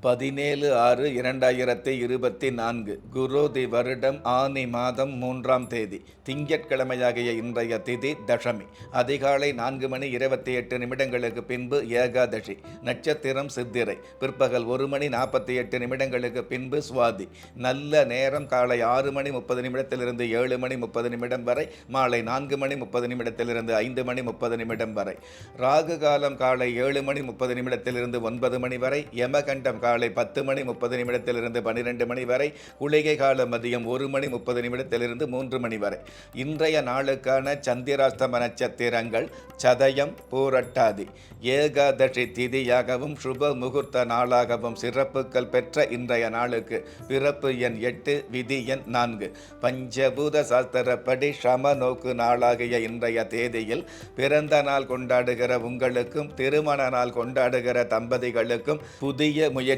பதினேழு ஆறு இரண்டாயிரத்தி இருபத்தி நான்கு குரோதி வருடம் ஆனி மாதம் மூன்றாம் தேதி திங்கட்கிழமையாகிய இன்றைய திதி தசமி. அதிகாலை நான்கு மணி இருபத்தி எட்டு நிமிடங்களுக்கு பின்பு ஏகாதசி நட்சத்திரம் சித்திரை பிற்பகல் ஒரு மணி நாற்பத்தி எட்டு நிமிடங்களுக்கு பின்பு சுவாதி. நல்ல நேரம் காலை ஆறு மணி முப்பது நிமிடத்திலிருந்து ஏழு மணி முப்பது நிமிடம் வரை மாலை நான்கு மணி முப்பது நிமிடத்திலிருந்து ஐந்து மணி முப்பது நிமிடம் வரை. ராகு காலம் காலை ஏழு மணி முப்பது நிமிடத்திலிருந்து ஒன்பது மணி வரை யமகண்டம் காலை பத்து மணி முப்பது நிமிடத்திலிருந்து பன்னிரெண்டு மணி வரை குளிகை கால மதியம் ஒரு மணி முப்பது நிமிடத்திலிருந்து மூன்று மணி வரை. இன்றைய நாளுக்கான சந்திராஸ்தம நட்சத்திரங்கள் சதயம் பூரட்டாதி. ஏகாதசி திதியாகவும் சுப முகூர்த்த நாளாகவும் சிறப்புகள் பெற்ற இன்றைய நாளுக்கு பிறப்பு எண் எட்டு விதி எண் நான்கு. பஞ்சபூத சாஸ்திரப்படி சம நோக்கு நாளாகிய இன்றைய தேதியில் பிறந்த நாள் கொண்டாடுகிற உங்களுக்கும் திருமண நாள் கொண்டாடுகிற தம்பதிகளுக்கும் புதிய முயற்சி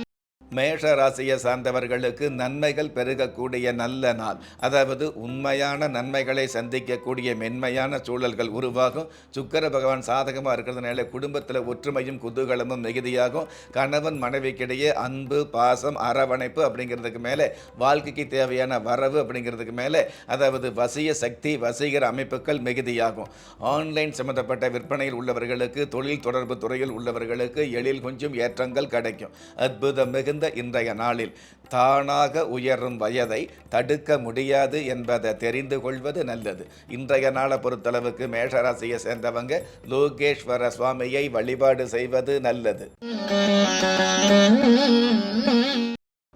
மேஷ ராசியை சார்ந்தவர்களுக்கு நன்மைகள் பெருகக்கூடிய நல்ல நாள். அதாவது உண்மையான நன்மைகளை சந்திக்கக்கூடிய மென்மையான சூழல்கள் உருவாகும். சுக்கர பகவான் சாதகமாக இருக்கிறதுனால குடும்பத்தில் ஒற்றுமையும் குதூகலமும் மிகுதியாகும். கணவன் மனைவிக்கிடையே அன்பு பாசம் அரவணைப்பு அப்படிங்கிறதுக்கு மேலே வாழ்க்கைக்கு தேவையான வரவு அப்படிங்கிறதுக்கு மேலே அதாவது வசிய சக்தி வசீகர அமைப்புகள் மிகுதியாகும். ஆன்லைன் சம்பந்தப்பட்ட விற்பனையில் உள்ளவர்களுக்கு தொழில் தொடர்பு துறையில் உள்ளவர்களுக்கு எழில் கொஞ்சம் ஏற்றங்கள் கிடைக்கும். அற்புதம் மிகுந்த இன்றைய நாளில் தானாக உயரும் வயதை தடுக்க முடியாது என்பதை தெரிந்து கொள்வது நல்லது. இன்றைய நாளை பொறுத்தளவுக்கு மேஷராசியை சேர்ந்தவங்க லோகேஸ்வர சுவாமியை வழிபாடு செய்வது நல்லது.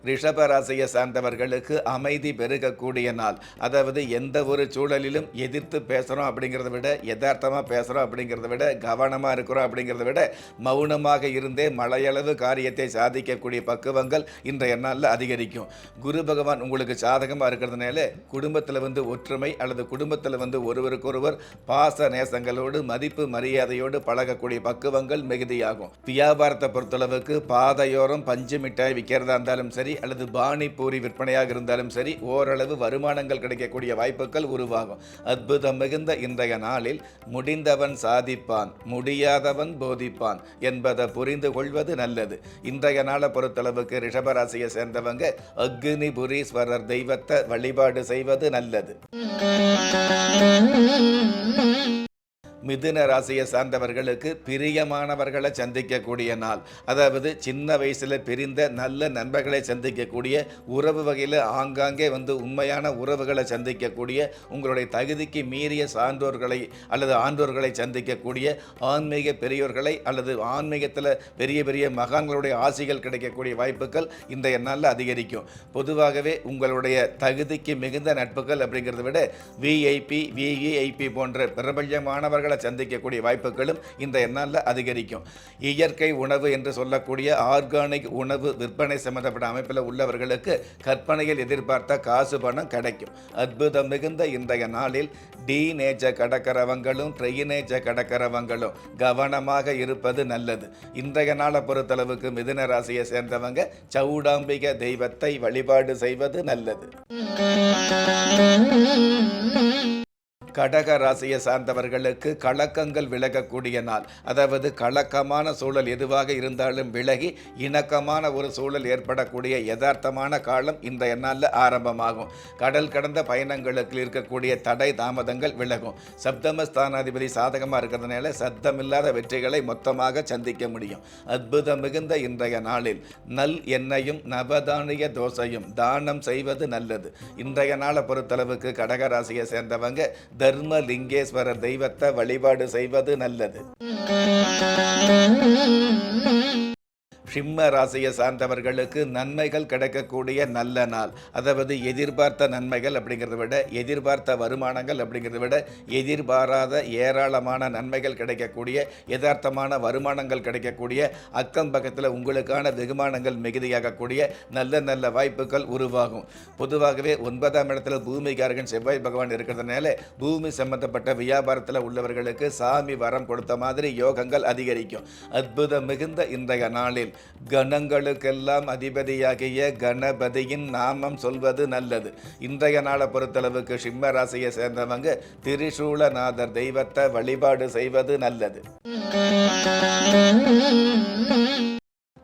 ரிஷபராசியை சார்ந்தவர்களுக்கு அமைதி பெருகக்கூடிய நாள். அதாவது எந்த ஒரு சூழலிலும் எதிர்த்து பேசுகிறோம் அப்படிங்கிறத விட யதார்த்தமாக பேசுகிறோம் அப்படிங்கிறத விட கவனமாக இருக்கிறோம் அப்படிங்கிறத விட மௌனமாக இருந்தே மலையளவு காரியத்தை சாதிக்கக்கூடிய பக்குவங்கள் இன்றைய நாளில் அதிகரிக்கும். குரு பகவான் உங்களுக்கு சாதகமாக இருக்கிறதுனால குடும்பத்தில் வந்து ஒற்றுமை அல்லது குடும்பத்தில் வந்து ஒருவருக்கொருவர் பாச நேசங்களோடு மதிப்பு மரியாதையோடு பழகக்கூடிய பக்குவங்கள் மிகுதியாகும். வியாபாரத்தை பொறுத்தளவுக்கு பாதையோரம் பஞ்சு மிட்டாய் விற்கிறதா இருந்தாலும் சரி அல்லது பாணி பூரி விற்பனையாக இருந்தாலும் சரி ஓரளவு வருமானங்கள் கிடைக்கக்கூடிய வாய்ப்புகள் உருவாகும். அற்புதம் மிகுந்த இன்றைய நாளில் முடிந்தவன் சாதிப்பான் முடியாதவன் போதிப்பான் என்பதை புரிந்து கொள்வது நல்லது. இன்றைய நாளை பொறுத்தளவுக்கு ரிஷபராசியை சேர்ந்தவங்க அக்னி புரீஸ்வரர் தெய்வத்தை வழிபாடு செய்வது நல்லது. மிதுன ராசியை சார்ந்தவர்களுக்கு பிரியமானவர்களை சந்திக்கக்கூடிய நாள். அதாவது சின்ன வயசில் பிரிந்த நல்ல நண்பர்களை சந்திக்கக்கூடிய உறவு வகையில் ஆங்காங்கே வந்து உண்மையான உறவுகளை சந்திக்கக்கூடிய உங்களுடைய தகுதிக்கு மீறிய சான்றோர்களை அல்லது ஆன்றோர்களை சந்திக்கக்கூடிய ஆன்மீக பெரியோர்களை அல்லது ஆன்மீகத்தில் பெரிய பெரிய மகான்களுடைய ஆசிகள் கிடைக்கக்கூடிய வாய்ப்புகள் இன்றைய நாளில் அதிகரிக்கும். பொதுவாகவே உங்களுடைய தகுதிக்கு மிகுந்த நட்புகள் அப்படிங்கிறத விட விஐபி விஇஐபி போன்ற பிரச்சனைகளை சந்திக்கக்கூடிய வாய்ப்புகளும் இந்த நாளில் அதிகரிக்கும். இயற்கை உணவு என்று சொல்லக்கூடிய ஆர்கானிக் உணவு விற்பனை சம்பந்தப்பட்ட அமைப்பில் உள்ளவர்களுக்கு கற்பனையில் எதிர்பார்த்த காசு பணம் கிடைக்கும். அற்புதம் மிகுந்த இன்றைய நாளில் டி நேச்ச கடற்கரவங்களும் ட்ரெயினேச்ச கடற்கரவங்களும் கவனமாக இருப்பது நல்லது. இன்றைய நாளை பொறுத்தளவுக்கு மிதுன ராசியை சேர்ந்தவங்க சவுடாம்பிக தெய்வத்தை வழிபாடு செய்வது நல்லது. கடக ராசியை சார்ந்தவர்களுக்கு கலக்கங்கள் விலகக்கூடிய நாள். அதாவது கலக்கமான சூழல் எதுவாக இருந்தாலும் விலகி இணக்கமான ஒரு சூழல் ஏற்படக்கூடிய யதார்த்தமான காலம் இந்த நாளில் ஆரம்பமாகும். கடல் கடந்த பயணங்களுக்கு இருக்கக்கூடிய தடை தாமதங்கள் விலகும். சப்தம ஸ்தானாதிபதி சாதகமாக இருக்கிறதுனால சத்தமில்லாத வெற்றிகளை மொத்தமாக சந்திக்க முடியும். அற்புதம் மிகுந்த இன்றைய நாளில் நல் எண்ணெயும் நவதானிய தோசையும் தானம் செய்வது நல்லது. இன்றைய நாளை பொறுத்தளவுக்கு கடக ராசியை சேர்ந்தவங்க தர்மலிங்கேஸ்வரர் தெய்வத்தை வழிபாடு செய்வது நல்லது. சிம்ம ராசியை சார்ந்தவர்களுக்கு நன்மைகள் கிடைக்கக்கூடிய நல்ல நாள். அதாவது எதிர்பார்த்த நன்மைகள் அப்படிங்கிறத விட எதிர்பார்த்த வருமானங்கள் அப்படிங்கிறத விட எதிர்பாராத ஏராளமான நன்மைகள் கிடைக்கக்கூடிய யதார்த்தமான வருமானங்கள் கிடைக்கக்கூடிய அக்கம் பக்கத்தில் உங்களுக்கான வெகுமானங்கள் மிகுதியாகக்கூடிய நல்ல நல்ல வாய்ப்புகள் உருவாகும். பொதுவாகவே ஒன்பதாம் இடத்துல பூமிகாரகன் செவ்வாய் பகவான் இருக்கிறதுனால பூமி சம்பந்தப்பட்ட வியாபாரத்தில் உள்ளவர்களுக்கு சாமி வரம் கொடுத்த மாதிரி யோகங்கள் அதிகரிக்கும். அற்புதம் மிகுந்த இன்றைய நாளில். கணங்களுக்கெல்லாம் அதிபதியாகிய கணபதியின் நாமம் சொல்வது நல்லது. இன்றைய நாளை பொறுத்தளவுக்கு சிம்ம ராசியை சேர்ந்தவங்க திரிசூலநாதர் தெய்வத்தை வழிபாடு செய்வது நல்லது.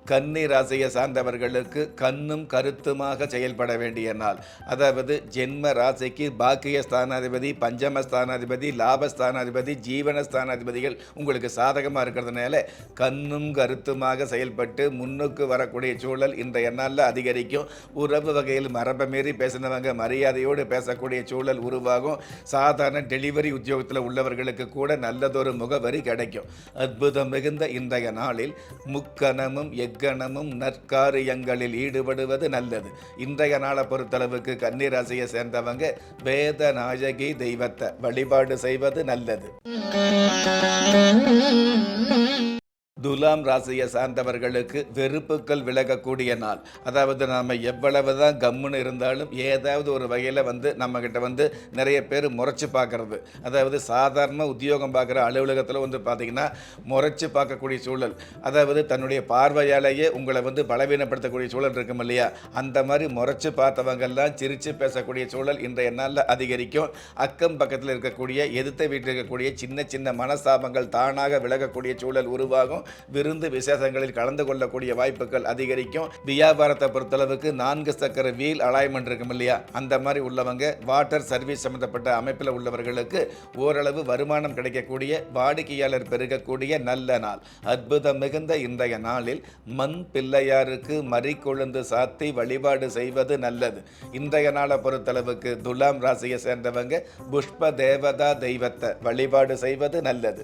கன்னி ராசியை சார்ந்தவர்களுக்கு கண்ணும் கருத்துமாக செயல்பட வேண்டிய நாள். அதாவது ஜென்ம ராசிக்கு பாக்கிய ஸ்தானாதிபதி பஞ்சம ஸ்தானாதிபதி லாபஸ்தானாதிபதி ஜீவன ஸ்தானாதிபதிகள் உங்களுக்கு சாதகமாக இருக்கிறதுனால கண்ணும் கருத்துமாக செயல்பட்டு முன்னுக்கு வரக்கூடிய சூழல் இன்றைய நாளில் அதிகரிக்கும். உறவு வகையில் மரபை மீறி பேசினவங்க மரியாதையோடு பேசக்கூடிய சூழல் உருவாகும். சாதாரண டெலிவரி உத்தியோகத்தில் உள்ளவர்களுக்கு கூட நல்லதொரு முகவரி கிடைக்கும். அற்புதம் மிகுந்த இன்றைய நாளில் முக்கணமும் எக்கணமும் நற்காரியங்களில் ஈடுபடுவது நல்லது. இன்றைய நாளை பொறுத்தளவுக்கு கன்னிராசியை சேர்ந்தவங்க வேத நாயகி தெய்வத்தை வழிபாடு செய்வது நல்லது. துலாம் ராசியை சார்ந்தவர்களுக்கு வெறுப்புகள் விலகக்கூடிய நாள். அதாவது நாம் எவ்வளவு தான் கம்முன்னு இருந்தாலும் ஏதாவது ஒரு வகையில் வந்து நம்மக்கிட்ட வந்து நிறைய பேர் முறைச்சி பார்க்கறது. அதாவது சாதாரண உத்தியோகம் பார்க்குற அலுவலகத்தில் வந்து பார்த்திங்கன்னா முறைச்சி பார்க்கக்கூடிய சூழல். அதாவது தன்னுடைய பார்வையாலேயே உங்களை வந்து பலவீனப்படுத்தக்கூடிய சூழல் இருக்கும் இல்லையா? அந்த மாதிரி முறைச்சி பார்த்தவங்கெல்லாம் சிரித்து பேசக்கூடிய சூழல் இன்றைய நாளில் அதிகரிக்கும். அக்கம் பக்கத்தில் இருக்கக்கூடிய எதிர்த்த வீட்டில் இருக்கக்கூடிய சின்ன சின்ன மனசாபங்கள் தானாக விலகக்கூடிய சூழல் உருவாகும். விருந்து விசேஷங்களில் கலந்து கொள்ளக்கூடிய வாய்ப்புகள் அதிகரிக்கும். வியாபாரத்தை பொறுத்தளவுக்கு நான்கு சக்கர வீல் அலாய்மெண்ட் இருக்கும் இல்லையா? அந்த மாதிரி உள்ளவங்க வாட்டர் சர்வீஸ் சம்பந்தப்பட்ட அமைப்பில் உள்ளவர்களுக்கு ஓரளவு வருமானம் கிடைக்கக்கூடிய வாடிக்கையாளர் பெருகக்கூடிய நல்ல நாள். அற்புதம் மிகுந்த இன்றைய நாளில் மண் பிள்ளையாருக்கு மறிக்கொழுந்து சாத்தி வழிபாடு செய்வது நல்லது. இன்றைய நாளை பொறுத்தளவுக்கு துலாம் ராசியை சேர்ந்தவங்க புஷ்ப தேவதா தெய்வத்தை வழிபாடு செய்வது நல்லது.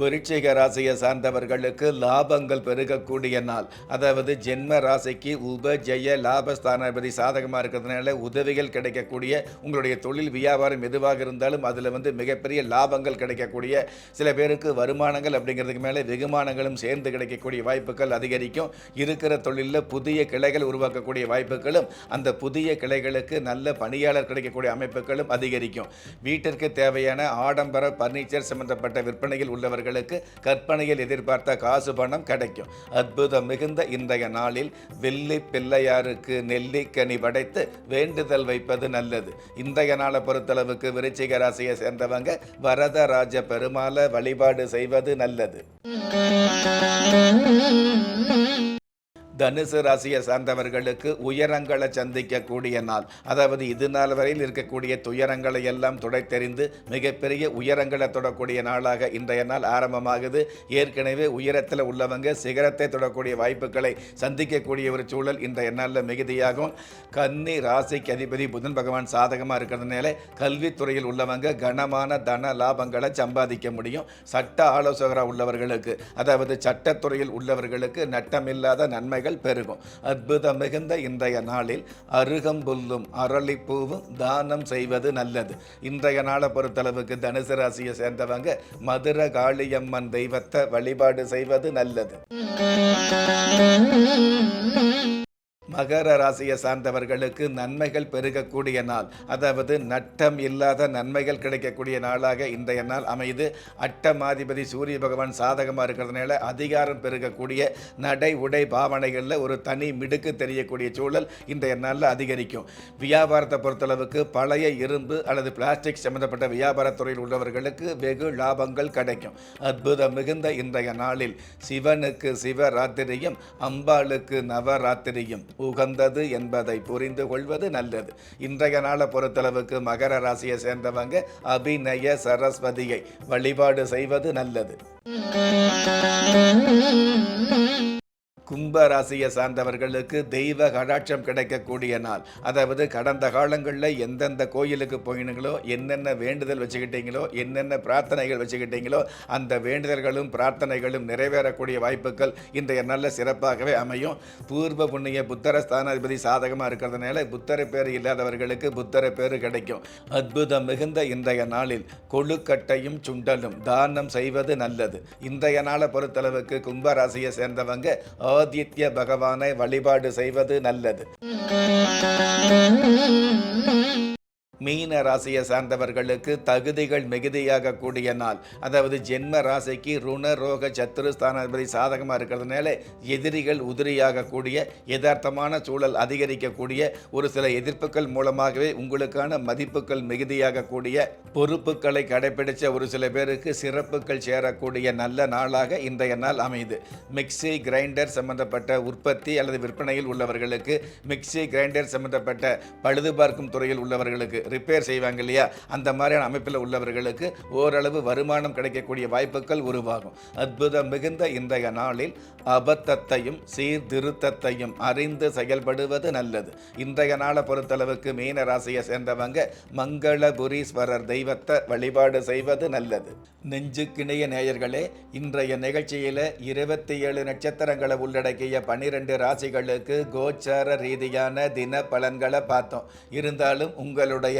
விருச்சிக ராசியை சார்ந்தவர்களுக்கு லாபங்கள் பெருகக்கூடிய நாள். அதாவது ஜென்ம ராசிக்கு உப ஜெய லாபஸ்தானாதிபதி சாதகமாக இருக்கிறதுனால உதவிகள் கிடைக்கக்கூடிய உங்களுடைய தொழில் வியாபாரம் எதுவாக இருந்தாலும் அதில் வந்து மிகப்பெரிய லாபங்கள் கிடைக்கக்கூடிய சில பேருக்கு வருமானங்கள் அப்படிங்கிறதுக்கு மேலே வெகுமானங்களும் சேர்ந்து கிடைக்கக்கூடிய வாய்ப்புகள் அதிகரிக்கும். இருக்கிற தொழிலில் புதிய கிளைகள் உருவாக்கக்கூடிய வாய்ப்புகளும் அந்த புதிய கிளைகளுக்கு நல்ல பணியாளர் கிடைக்கக்கூடிய அமைப்புகளும் அதிகரிக்கும். வீட்டிற்கு தேவையான ஆடம்பர பர்னிச்சர் சம்பந்தப்பட்ட விற்பனையில் உள்ளவர்கள் உள்ளவர்களுக்கு கற்பனையில் எதிர்பார்த்த காசு பணம் கிடைக்கும். அற்புதம் மிகுந்த இன்றைய நாளில் வெள்ளி பிள்ளையாருக்கு நெல்லிக்கனி படைத்து வேண்டுதல் வைப்பது நல்லது. இன்றைய நாளை பொறுத்தளவுக்கு விருச்சிக ராசியை சேர்ந்தவங்க வரதராஜ பெருமாளை வழிபாடு செய்வது நல்லது. தனுசு ராசியை சார்ந்தவர்களுக்கு உயரங்களை சந்திக்கக்கூடிய நாள். அதாவது இது நாள் வரையில் இருக்கக்கூடிய துயரங்களை எல்லாம் துடைத்தெறிந்து மிகப்பெரிய உயரங்களை தொடக்கூடிய நாளாக இன்றைய நாள் ஆரம்பமாகுது. ஏற்கனவே உயரத்தில் உள்ளவங்க சிகரத்தை தொடக்கூடிய வாய்ப்புகளை சந்திக்கக்கூடிய ஒரு சூழல் இன்றைய நாளில் மிகுதியாகும். கன்னி ராசிக்கு அதிபதி புதன் பகவான் சாதகமாக இருக்கிறதுனால கல்வித்துறையில் உள்ளவங்க கனமான தன லாபங்களை சம்பாதிக்க முடியும். சட்ட ஆலோசகராக உள்ளவர்களுக்கு அதாவது சட்டத்துறையில் உள்ளவர்களுக்கு நட்டமில்லாத நன்மைகள் பெருகும். அற்புதம் மிகுந்த இன்றைய நாளில் அருகம்புல்லும் அரளிப்பூவும் தானம் செய்வது நல்லது. இன்றைய நாளை பொறுத்தளவுக்கு தனுசு ராசியை சேர்ந்தவங்க மதுர காளியம்மன் தெய்வத்தை வழிபாடு செய்வது நல்லது. மகர ராசியை சார்ந்தவர்களுக்கு நன்மைகள் பெருகக்கூடிய நாள். அதாவது நட்டம் இல்லாத நன்மைகள் கிடைக்கக்கூடிய நாளாக இன்றைய நாள் அமைது அட்டமாதிபதி சூரிய பகவான் சாதகமாக இருக்கிறதுனால அதிகாரம் பெருகக்கூடிய நடை உடை பாவனைகளில் ஒரு தனி மிடுக்கு தெரியக்கூடிய சூழல் இன்றைய நாளில் அதிகரிக்கும். வியாபாரத்தை பொறுத்தளவுக்கு பழைய இரும்பு அல்லது பிளாஸ்டிக் சம்பந்தப்பட்ட வியாபாரத்துறையில் உள்ளவர்களுக்கு வெகு லாபங்கள் கிடைக்கும். அற்புதம் மிகுந்த இன்றைய நாளில் சிவனுக்கு சிவராத்திரியும் அம்பாளுக்கு நவராத்திரியும். உகந்தது என்பதை புரிந்து கொள்வது நல்லது. இன்றைய நாளை பொறுத்தளவுக்கு மகர ராசியை சேர்ந்தவங்க அபிநய சரஸ்வதியை வழிபாடு செய்வது நல்லது. கும்ப ராசியை சார்ந்தவர்களுக்கு தெய்வ கடாட்சம் கிடைக்கக்கூடிய நாள். அதாவது கடந்த காலங்களில் எந்தெந்த கோயிலுக்கு போயினீங்களோ என்னென்ன வேண்டுதல் வச்சுக்கிட்டீங்களோ என்னென்ன பிரார்த்தனைகள் வச்சுக்கிட்டீங்களோ அந்த வேண்டுதல்களும் பிரார்த்தனைகளும் நிறைவேறக்கூடிய வாய்ப்புகள் இன்றைய நல்ல சிறப்பாகவே அமையும். பூர்வ புண்ணிய புத்தர ஸ்தானாதிபதி சாதகமாக இருக்கிறதுனால புத்தர பேர் இல்லாதவர்களுக்கு புத்தர பேர் கிடைக்கும். அற்புதம் மிகுந்த இன்றைய நாளில் கொழுக்கட்டையும் சுண்டலும் தானம் செய்வது நல்லது. இன்றைய நாளை பொறுத்தளவுக்கு கும்பராசியை சேர்ந்தவங்க ஆதித்ய பகவானை வழிபாடு செய்வது நல்லது. மீன ராசியை சார்ந்தவர்களுக்கு தகுதிகள் மிகுதியாக கூடிய நாள். அதாவது ஜென்ம ராசிக்கு ருண ரோக சத்துருஸ்தானாதிபதி சாதகமாக இருக்கிறதுனால எதிரிகள் உதிரியாக கூடிய யதார்த்தமான சூழல் அதிகரிக்கக்கூடிய ஒரு சில எதிர்ப்புகள் மூலமாகவே உங்களுக்கான மதிப்புகள் மிகுதியாக கூடிய பொறுப்புகளை கடைபிடிச்ச ஒரு சில பேருக்கு சிறப்புகள் சேரக்கூடிய நல்ல நாளாக இன்றைய நாள் அமையுது. மிக்சி கிரைண்டர் சம்பந்தப்பட்ட உற்பத்தி அல்லது விற்பனையில் உள்ளவர்களுக்கு மிக்சி கிரைண்டர் சம்பந்தப்பட்ட பழுது பார்க்கும் துறையில் உள்ளவர்களுக்கு ரிப்பேர் செய்வாங்க இல்லையா? அந்த மாதிரியான அமைப்பில் உள்ளவர்களுக்கு ஓரளவு வருமானம் கிடைக்கக்கூடிய வாய்ப்புகள் உருவாகும். அற்புதம் மிகுந்த இன்றைய நாளில் அபத்தத்தையும் சீர்திருத்தத்தையும் அறிந்து செயல்படுவது நல்லது. இன்றைய நாளை பொறுத்தளவுக்கு மீன ராசியை சேர்ந்தவங்க மங்களபுரீஸ்வரர் தெய்வத்தை வழிபாடு செய்வது நல்லது. நெஞ்சுக்கிணைய நேயர்களே இன்றைய நிகழ்ச்சியில் இருபத்தி ஏழு நட்சத்திரங்களை உள்ளடக்கிய பன்னிரெண்டு ராசிகளுக்கு கோச்சார ரீதியான தின பலன்களை பார்த்தோம். இருந்தாலும் உங்களுடைய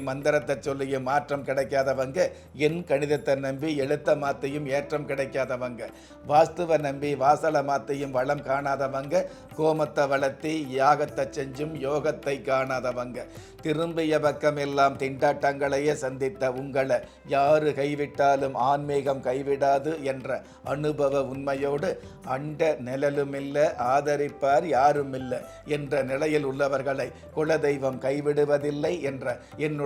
மந்திரத்தை சொல்லியும் மாற்றம் கிடைக்காதவங்க என் கணிதத்தை நம்பி எழுத்த மாத்தையும் ஏற்றம் கிடைக்காதவங்க. வாஸ்துவை நம்பி வாசலை மாத்தையும் வளம் காணாதவங்க கோமத்தை வளர்த்தி யாகத்தை செஞ்சும் யோகத்தை காணாதவங்க. திரும்பிய பக்கம் எல்லாம் திண்டாட்டங்களையே சந்தித்த உங்களை யாரு கைவிட்டாலும் ஆன்மீகம் கைவிடாது என்ற அனுபவ உண்மையோடு அண்ட நிழலும் இல்லை ஆதரிப்பார் யாரும் இல்லை என்ற நிலையில் உள்ளவர்களை குலதெய்வம் கைவிடுவதில்லை என்ற என்னுடைய